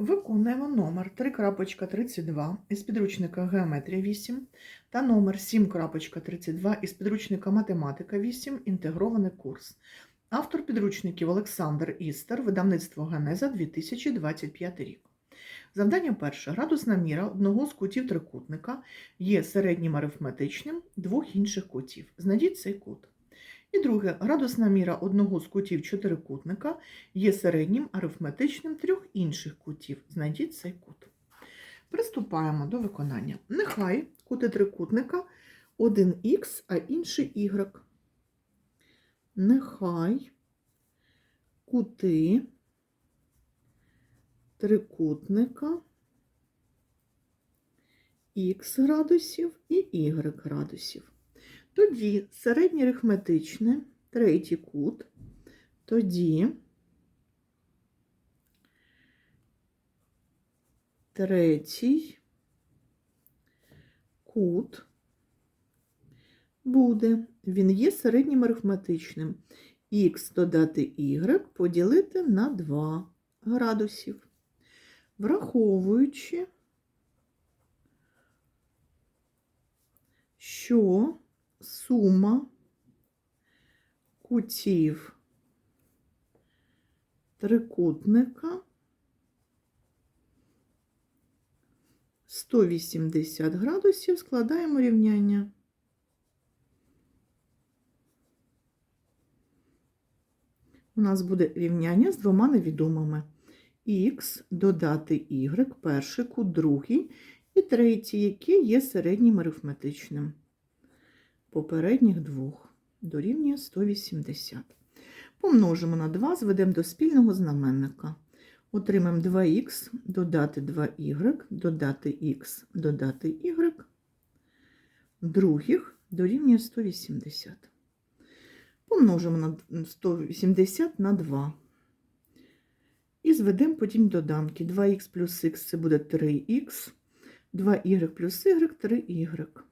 Виконуємо номер 3.32 із підручника Геометрія 8 та номер 7.32 із підручника Математика 8 інтегрований курс. Автор підручників Олександр Істер, видавництво Генеза 2025 рік. Завдання перше. Градусна міра одного з кутів трикутника є середнім арифметичним двох інших кутів. Знайдіть цей кут. І друге, градусна міра одного з кутів чотирикутника є середнім арифметичним трьох інших кутів. Знайдіть цей кут. Приступаємо до виконання. Нехай кути трикутника один х, а інший y. Нехай кути трикутника х градусів і y градусів. Тоді середнє арифметичне, третій кут, тоді третій кут буде, він є середнім арифметичним. Х додати y поділити на 2 градусів, враховуючи, що сума кутів трикутника 180 градусів складаємо рівняння. У нас буде рівняння з двома невідомими. Х додати y, перший кут, другий і третій, який є середнім арифметичним попередніх двох дорівнює 180. Помножимо на 2, зведемо до спільного знаменника. Отримаємо 2х, додати 2y, додати х, додати y, других дорівнює 180. Помножимо на 180 на 2. І зведемо потім доданки. 2х плюс х це буде 3х, 2y плюс y 3y.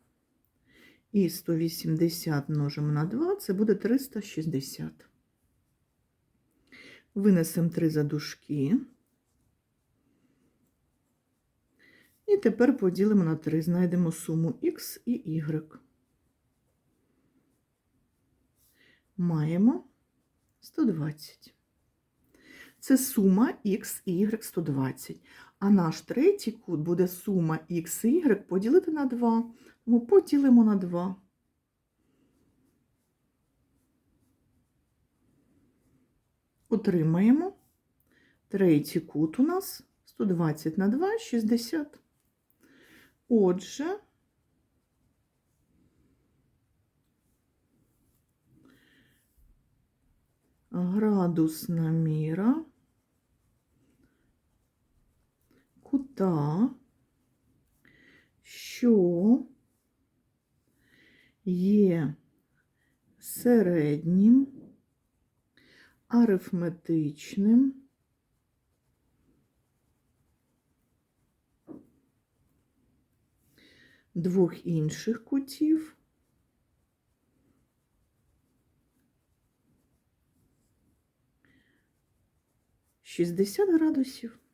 І 180 множимо на 2, це буде 360. Винесемо 3 за дужки. І тепер поділимо на 3, знайдемо суму х і y. Маємо 120. Це сума х і y 120. А наш третій кут буде сума y поділити на 2. Тому поділимо на 2. Отримаємо третій кут у нас 120 на 2 60. Отже, градусна міра кута, що є середнім арифметичним двох інших кутів шістдесят градусів.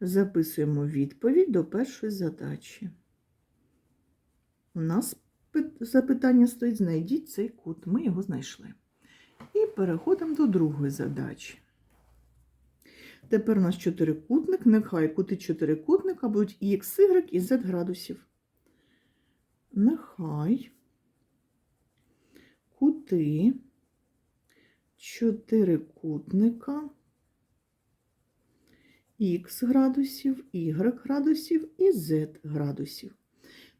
Записуємо відповідь до першої задачі. У нас запитання стоїть: знайдіть цей кут. Ми його знайшли. І переходимо до другої задачі. Тепер у нас чотирикутник, нехай кути чотирикутника будуть і х, y, і z градусів. Нехай кути чотирикутника х градусів, y градусів і z градусів.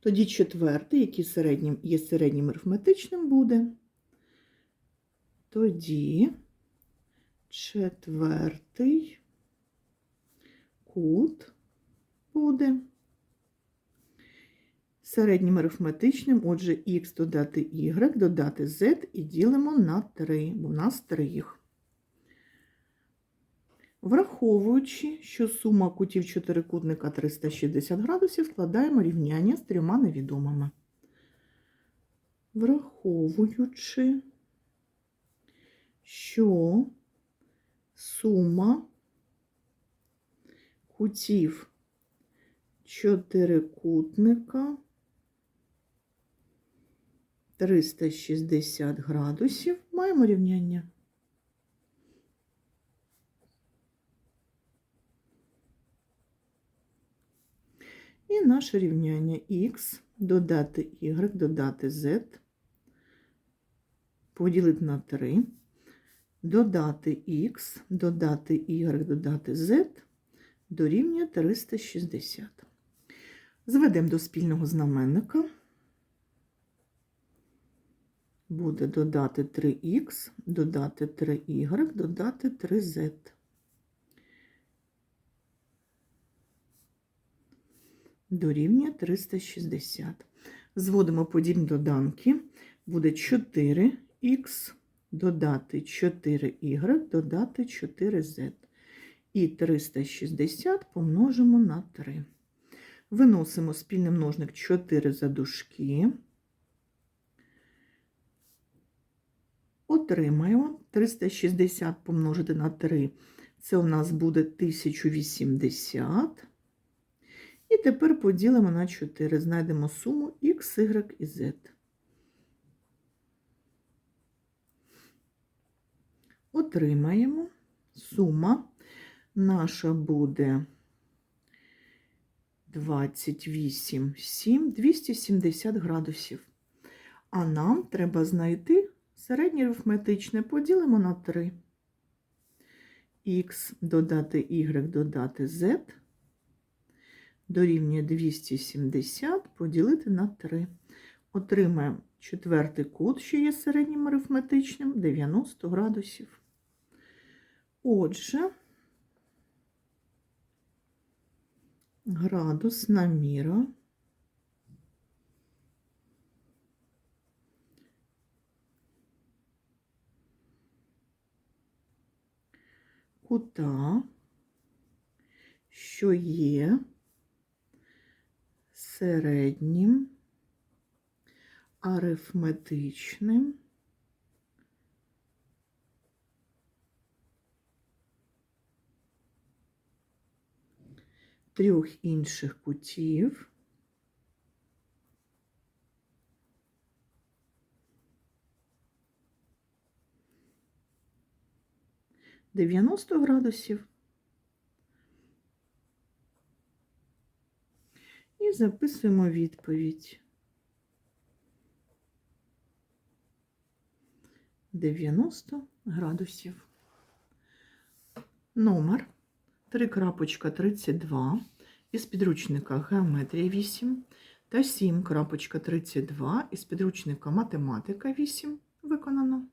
Тоді четвертий, який середнім, є середнім арифметичним, буде. Тоді четвертий кут буде середнім арифметичним, отже, х додати y, додати z і ділимо на 3, бо в нас 3 їх. Враховуючи, що сума кутів чотирикутника 360 градусів, складаємо рівняння з трьома невідомими. Враховуючи, що сума кутів чотирикутника 360 градусів. Маємо рівняння. І наше рівняння х додати y, додати z, поділити на 3, додати х, додати y, додати z дорівнює 360. Зведемо до спільного знаменника. Буде додати 3х, додати 3y, додати 3z. Дорівнює 360. Зводимо подібні доданки. Буде 4х, додати 4y, додати 4z. І 360 помножимо на 3. Виносимо спільний множник 4 за дужки. Отримаємо 360 помножити на 3. Це у нас буде 1080. І тепер поділимо на 4. Знайдемо суму x, y і z. Отримаємо сума наша буде 28, 7, 270 градусів. А нам треба знайти середнє арифметичне. Поділимо на 3. Х додати y додати z дорівнює 270 поділити на 3. Отримаємо четвертий кут, що є середнім арифметичним, 90 градусів. Отже, градусна міра кута, що є середнім арифметичним трьох інших кутів дев'яносто градусів. І записуємо відповідь. 90 градусів. Номер 3.32 із підручника Геометрія 8 та 7.32 із підручника Математика 8 виконано.